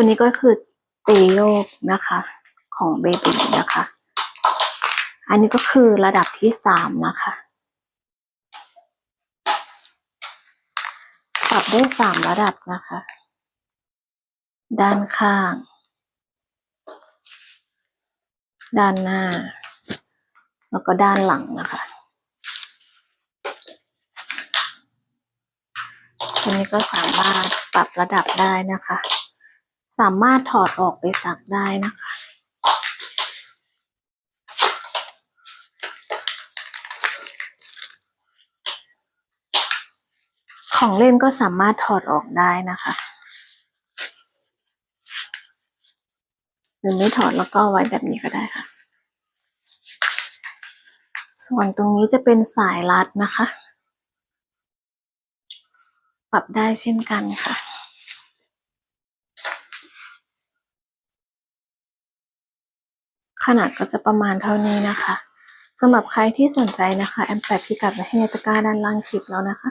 ตัวนี้ก็คือเตโยกนะคะของเบบีนะคะ อันนี้ก็คือระดับที่สามนะคะปรับได้สามระดับนะคะ ด้านข้าง ด้านหน้า แล้วก็ด้านหลังนะคะตัวนี้ก็สามารถปรับระดับได้นะคะ สามารถถอดออกไปซักได้นะคะ ของเล่นก็สามารถถอดออกได้นะคะ หรือไม่ถอดแล้วก็ไว้แบบนี้ก็ได้ค่ะ ส่วนตรงนี้จะเป็นสายรัดนะคะ ปรับได้เช่นกันค่ะ ขนาดก็จะประมาณเท่านี้นะคะสำหรับใครที่สนใจนะคะ แอมแปะพิกัดไว้ให้ในตะกร้าด้านล่างคลิปแล้วนะคะ